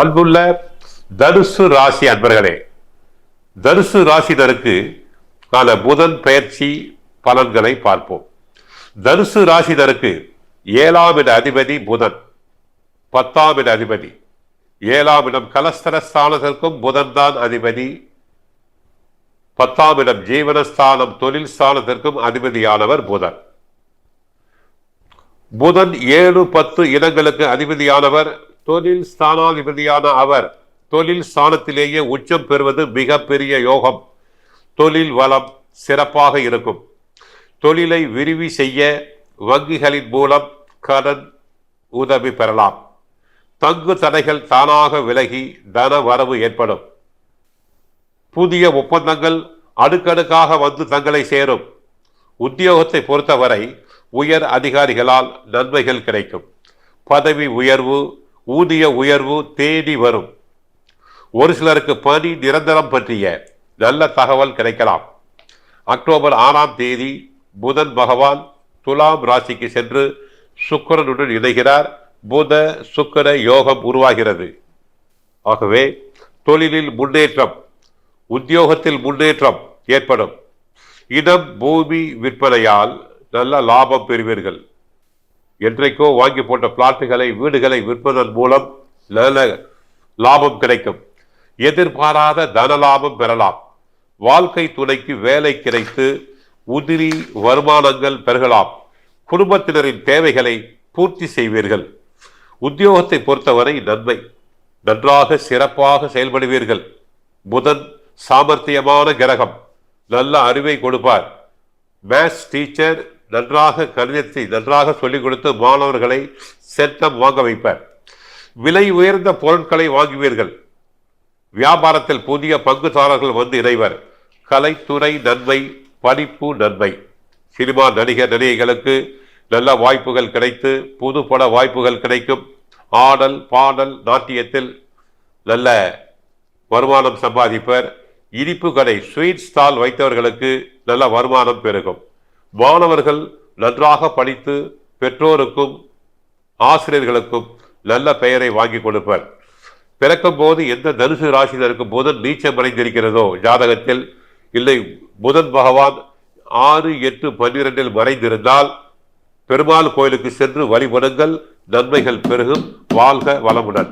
அன்புள்ள தனுசு ராசி அன்பர்களே தனுசு ராசினருக்கு கால புதன் பயிற்சி பலன்களை பார்ப்போம். தனுசு ராசினருக்கு ஏழாம் இட அதிபதி புதன். பத்தாம் இட அதிபதி. ஏழாம் இடம் கலஸ்தர ஸ்தானத்திற்கும் புதன் தான் அதிபதி. பத்தாம் இடம் ஜீவனஸ்தானம் தொழில் ஸ்தானத்திற்கும் அதிபதியானவர் புதன். புதன் ஏழு பத்து இடங்களுக்கு அதிபதியானவர். தொழில் ஸ்தானாதிபதியான அவர் தொழில் ஸ்தானத்திலேயே உச்சம் பெறுவது மிகப்பெரிய யோகம். தொழில் வளம் சிறப்பாக இருக்கும். தொழிலை விரிவி செய்ய வங்கிகளின் மூலம் கடன் உதவி பெறலாம். தங்கு தடைகள் தானாக விலகி தன வரவு ஏற்படும். புதிய ஒப்பந்தங்கள் அடுக்கடுக்காக வந்து தங்களை சேரும். உத்தியோகத்தை பொறுத்தவரை உயர் அதிகாரிகளால் நன்மைகள் கிடைக்கும். பதவி உயர்வு ஊதிய உயர்வு தேடி வரும். ஒரு சிலருக்கு பணி நிரந்தரம் பற்றிய நல்ல தகவல் கிடைக்கலாம். அக்டோபர் ஆறாம் தேதி புதன் பகவான் துலாம் ராசிக்கு சென்று சுக்கரனுடன் இணைகிறார். புத சுக்கர யோகம் உருவாகிறது. ஆகவே தொழிலில் முன்னேற்றம் உத்தியோகத்தில் முன்னேற்றம் ஏற்படும். இடம் பூமி விற்பனையால் நல்ல லாபம் பெறுவீர்கள். என்றைக்கோ வாங்கி போட்ட பிளாட்டுகளை வீடுகளை விற்பதன் மூலம் நல்ல லாபம் கிடைக்கும். எதிர்பாராத தன லாபம் பெறலாம். வாழ்க்கை துணைக்கு வேலை கிடைத்து உதிரி வருமானங்கள் பெருகலாம். குடும்பத்தினரின் தேவைகளை பூர்த்தி செய்வீர்கள். உத்தியோகத்தை பொறுத்தவரை நன்மை. நன்றாக சிறப்பாக செயல்படுவீர்கள். புதன் சாமர்த்தியமான கிரகம். நல்ல அறிவை கொடுப்பார். மேத்ஸ் டீச்சர் நன்றாக கணிதத்தை நன்றாக சொல்லிக் கொடுத்து மாணவர்களை செட்டம் வாங்க வைப்பார். விலை உயர்ந்த பொருட்களை வாங்குவீர்கள். வியாபாரத்தில் புதிய பங்குதாரர்கள் வந்து இணைவர். கலைத்துறை நன்மை படிப்பு நன்மை. சினிமா நடிகர் நடிகைகளுக்கு நல்ல வாய்ப்புகள் கிடைத்து புது பட வாய்ப்புகள் கிடைக்கும். ஆடல் பாடல் நாட்டியத்தில் நல்ல வருமானம் சம்பாதிப்பர் இனிப்பு கடை ஸ்வீட் ஸ்டால் வைத்தவர்களுக்கு நல்ல வருமானம் பெருகும். மாணவர்கள் நன்றாக படித்து பெற்றோருக்கும் ஆசிரியர்களுக்கும் நல்ல பெயரை வாங்கி கொடுப்பர். பிறக்கும் போது எந்த தனுசு ராசினருக்கு புதன் நீச்சம் மறைந்திருக்கிறதோ ஜாதகத்தில் இல்லை புதன் பகவான் ஆறு எட்டு பன்னிரெண்டில் மறைந்திருந்தால் பெருமாள் கோயிலுக்கு சென்று வழிபடுங்கள் நன்மைகள் பெருகும் வாழ்க வளமுடன்.